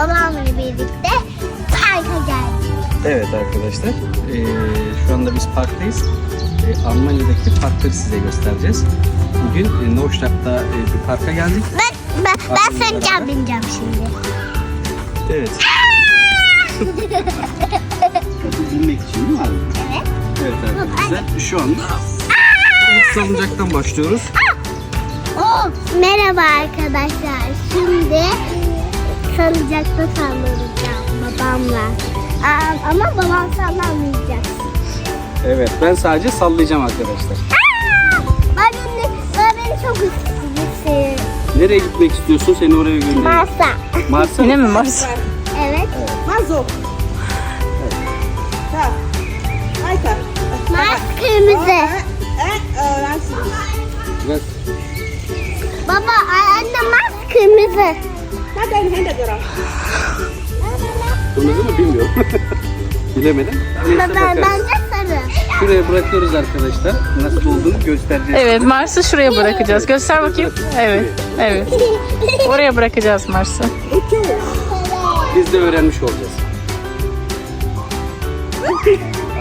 babamla birlikte parka geldik. Evet arkadaşlar. şu anda biz parktayız. Almanya'daki parkları size göstereceğiz. Bugün e, Neustadt'ta e, bir parka geldik. Ben, ben, ben salıncağım bineceğim şimdi. Evet. Bilmek için değil mi abi? Evet. Evet arkadaşlar. Şu anda ilk salıncaktan başlıyoruz. Oo, merhaba arkadaşlar. Şimdi salıncakta sallanacağım babamla. Aa, ama babam sallamayacak. Evet ben sadece sallayacağım arkadaşlar. Ben beni, ben beni çok istiyorum. Nereye gitmek istiyorsun? Seni oraya göndereyim. Mars'a. Mars'a Yine mi Mars? Evet. Mazo. Ha. Mars kırmızı. Eh, öğrensin. Biraz Baba anne Mars. Hadi en hende göre. Kırmızı mı bilmiyorum. Bilemedim. Neyse Ben, bakarız. Şuraya bırakıyoruz arkadaşlar. Nasıl olduğunu göstereceğiz. Evet Mars'ı şuraya bırakacağız. Göster bakayım. Evet. Evet. Oraya bırakacağız Mars'ı. Biz de öğrenmiş olacağız.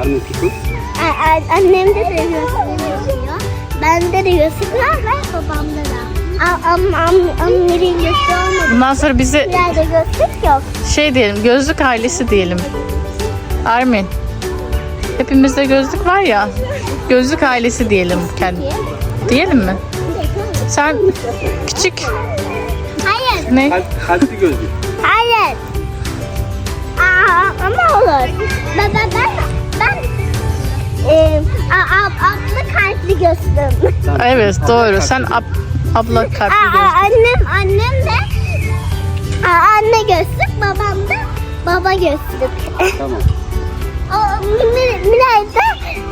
Armut tutun. A- a- Annemde de gözlük yazıyor. Bende de gözlük var ve babamda da. Am am am Amir'in gözlüğü olmadı. Bundan sonra bize Nerede gözlük yok. şey diyelim, gözlük ailesi diyelim. Armin. Hepimizde gözlük var ya. Gözlük ailesi diyelim kendi. Diyelim mi? Sen küçük Hayır, ne? Kalp, kalpli gözlük. hayır. Aa, ama olur. Ben ben ben ben e, a, a, abla kalpli. Tamam. Evet doğru. Sen ab, abla kalpli Aa, gözlük. annem annem de aa, anne gözlük, babam da baba gözlük. Tamam. O Mir- Miray da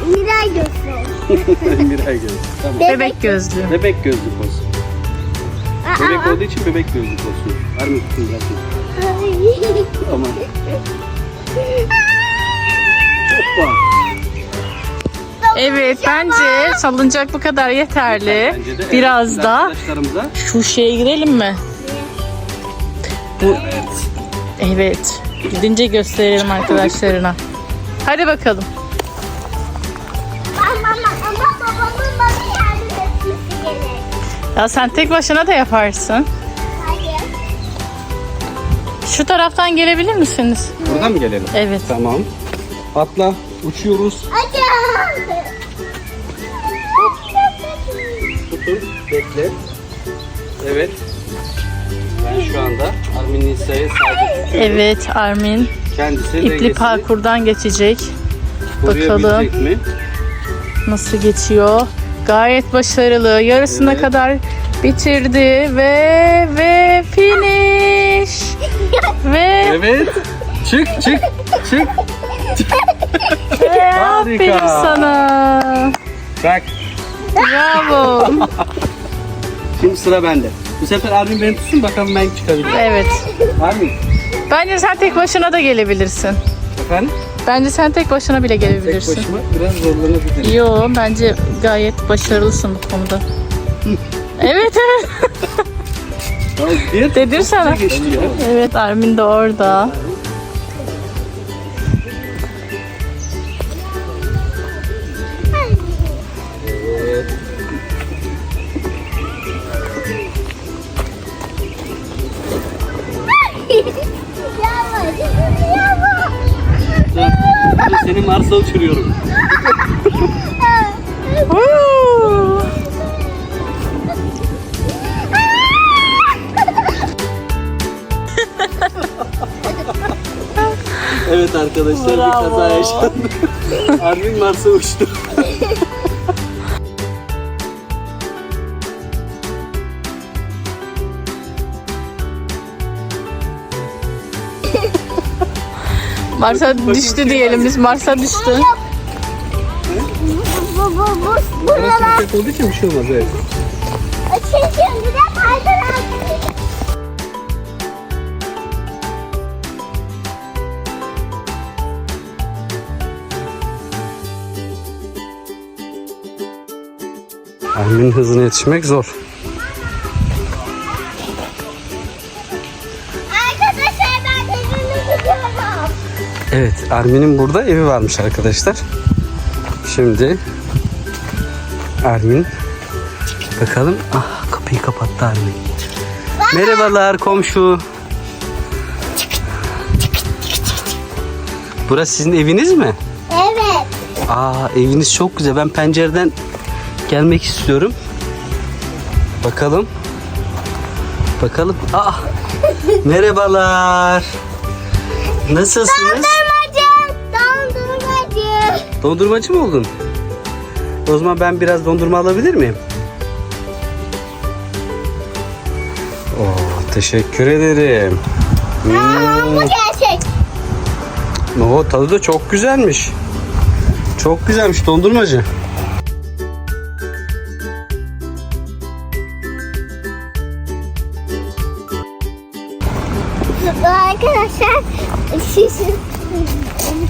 Miray gözlük. Miray gözlük. Tamam. Bebek gözlüğü. Bebek gözlük olsun. Aa, Bebek aa. olduğu için bebek gözlük olsun. Armut tutun zaten. Tamam. Hoppa. Evet bence salıncak bu kadar yeterli. Bence de Biraz evet, da Arkadaşlarımıza. şu şeye gidelim mi? Bu evet. Gidince gösterelim arkadaşlarına. Hadi bakalım. Ama, ama, ama babamın bana yardım etmesi gerek. Ya sen tek başına da yaparsın. Hayır. Şu taraftan gelebilir misiniz? Buradan mı gelelim? Evet. Tamam. Atla. Uçuyoruz. Acı. Tutun. Bekle. Evet. Ben şu anda Armin Nisa'yı sadece tutuyorum. Evet Armin Kendisi ipli parkurdan geçecek. bakalım. mi? Nasıl geçiyor? Gayet başarılı. Yarısına Evet. kadar bitirdi ve ve finish. ve Evet. Çık çık çık. Ve aferin sana. Bak. Bravo. Şimdi sıra bende. Bu sefer Armin beni tutsun bakalım ben çıkabilirim. evet. Armin. Bence sen tek başına da gelebilirsin. Efendim? Bence sen tek başına bile Tek gelebilirsin. başıma biraz zorlanabilirim. Yo bence gayet başarılısın bu konuda. evet evet. Tamam, bir Dedim sana. geçti ya. Evet Armin de orada. Mars'a uçuruyorum. Evet arkadaşlar bir Bravo. kaza yaşandı. Armin Mars'a uçtu. Mars'a düştü diyelim biz. Mars'a düştü. Bu, bu, bu, bu, Burası buralar yüksek olduğu için bir şey olmaz evet. Bir de. Armin'in hızına yetişmek zor. Evet Armin'in burada evi varmış arkadaşlar. Şimdi Armin bakalım. Ah kapıyı kapattı Armin. Merhabalar komşu. Burası sizin eviniz mi? Evet. Aa eviniz çok güzel. Ben pencereden gelmek istiyorum. Bakalım. Bakalım. Aa. Merhabalar. Nasılsınız? Dondurmacı. Dondurmacı. Mı oldun? O zaman ben biraz dondurma alabilir miyim? Oo, teşekkür ederim. Aa, bu Hmm. gerçek. Oo, tadı da çok güzelmiş. Çok güzelmiş dondurmacı. Arkadaşlar şişin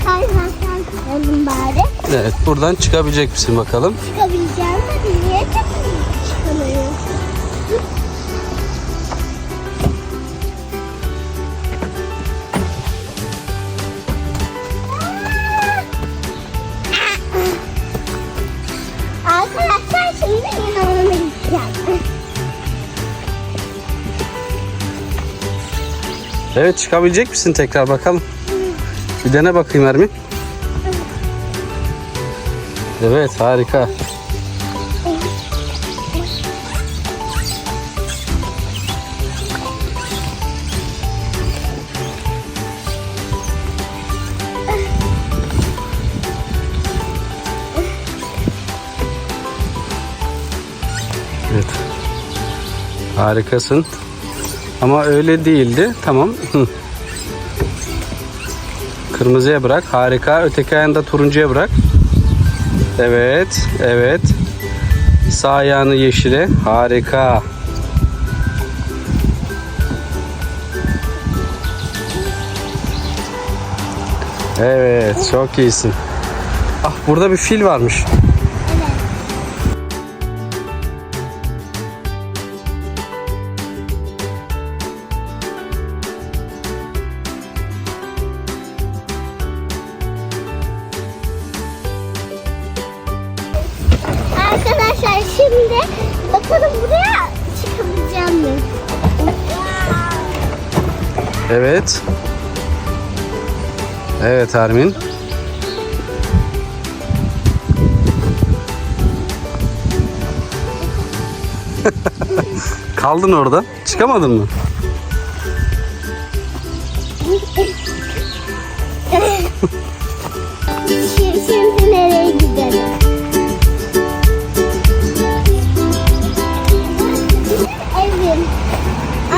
kaymaktan oldum bari. Evet buradan çıkabilecek misin bakalım? Çıkabileceğim de niye çıkamıyorum? Arkadaşlar şimdi inanına gideceğim. Evet çıkabilecek misin tekrar bakalım. Bir dene bakayım Ermin. Evet harika. Evet. Harikasın. Ama öyle değildi. Tamam. Kırmızıya bırak. Harika. Öteki ayağını turuncuya bırak. Evet. Evet. Sağ ayağını yeşile. Harika. Evet. Çok iyisin. Ah burada bir fil varmış. Bakalım buraya çıkabileceğim mi? Evet. Evet Armin. Kaldın orada. Çıkamadın mı?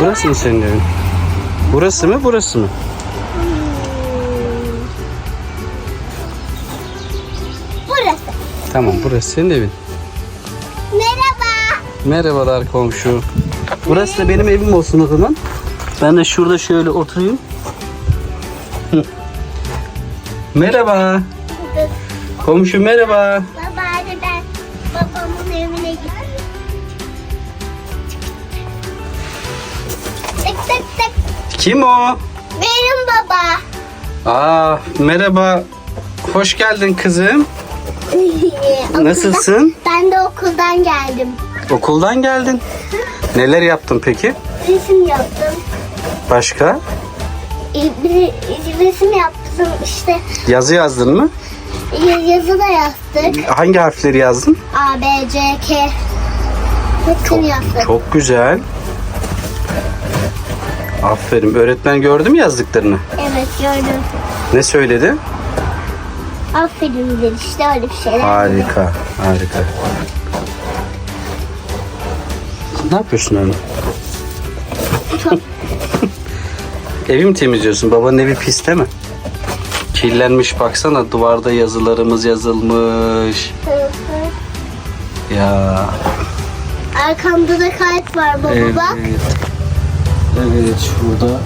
Burası mı senin evin? Burası mı burası mı? Burası. Tamam burası senin evin. Merhaba. Merhabalar komşu. Burası da benim evim olsun o zaman. Ben de şurada şöyle oturayım. Hı. Merhaba. Komşu merhaba. Baba hadi ben babamın evine gideyim. Kim o? Benim baba. Aa merhaba. Hoş geldin kızım. Nasılsın? Ben de okuldan geldim. Okuldan geldin. Neler yaptın peki? Resim yaptım. Başka? Bir resim yaptım işte Yazı yazdın mı? Ya- yazı da yazdık. Hangi harfleri yazdın? A, B, C, K. Hepsini yazdık. Çok güzel. Aferin. Öğretmen gördü mü yazdıklarını? Evet gördüm. Ne söyledi? Aferin dedi işte öyle bir şeyler. Harika. Harika. Ne yapıyorsun öyle? Evi mi temizliyorsun? Babanın evi pis değil mi? Kirlenmiş baksana duvarda yazılarımız yazılmış. Ya. Arkamda da kayıt var baba Evet. bak. Evet şurada.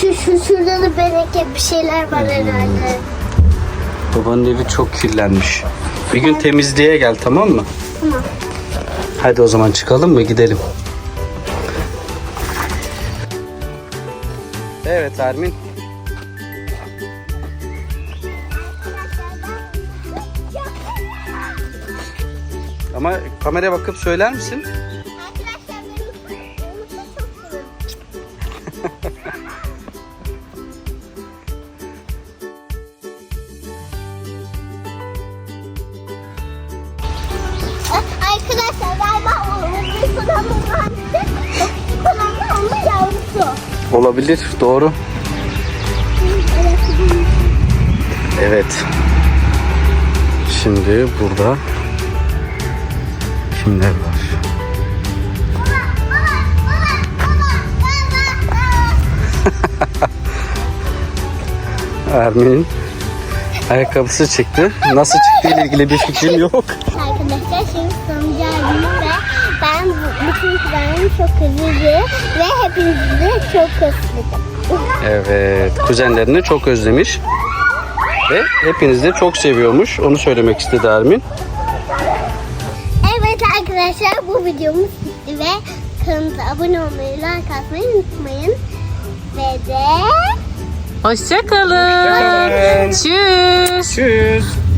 Şu, şu şurada da beneke bir şeyler var herhalde. Babanın evi çok kirlenmiş. Bir gün temizliğe gel tamam mı? Tamam. Hadi o zaman çıkalım mı gidelim. Evet Ermin. Ama kameraya bakıp söyler misin? Hangisi? O kulağımın ama yavrusu. Olabilir. Doğru. Evet. Şimdi burada kimler var? Ermin ayakkabısı çıktı. Nasıl çıktığı ile ilgili bir fikrim yok. Arkadaşlar şimdi sonucu aldım ve ben bütün kuzenlerim çok üzüldü ve hepinizi de çok özledim. Evet, kuzenlerini çok özlemiş. Ve hepiniz de çok seviyormuş. Onu söylemek istedi Ermin. Evet arkadaşlar bu videomuz bitti ve kanalımıza abone olmayı, like atmayı unutmayın. Ve de Hoşçakalın. Hoşçakalın. Tschüss. Tschüss.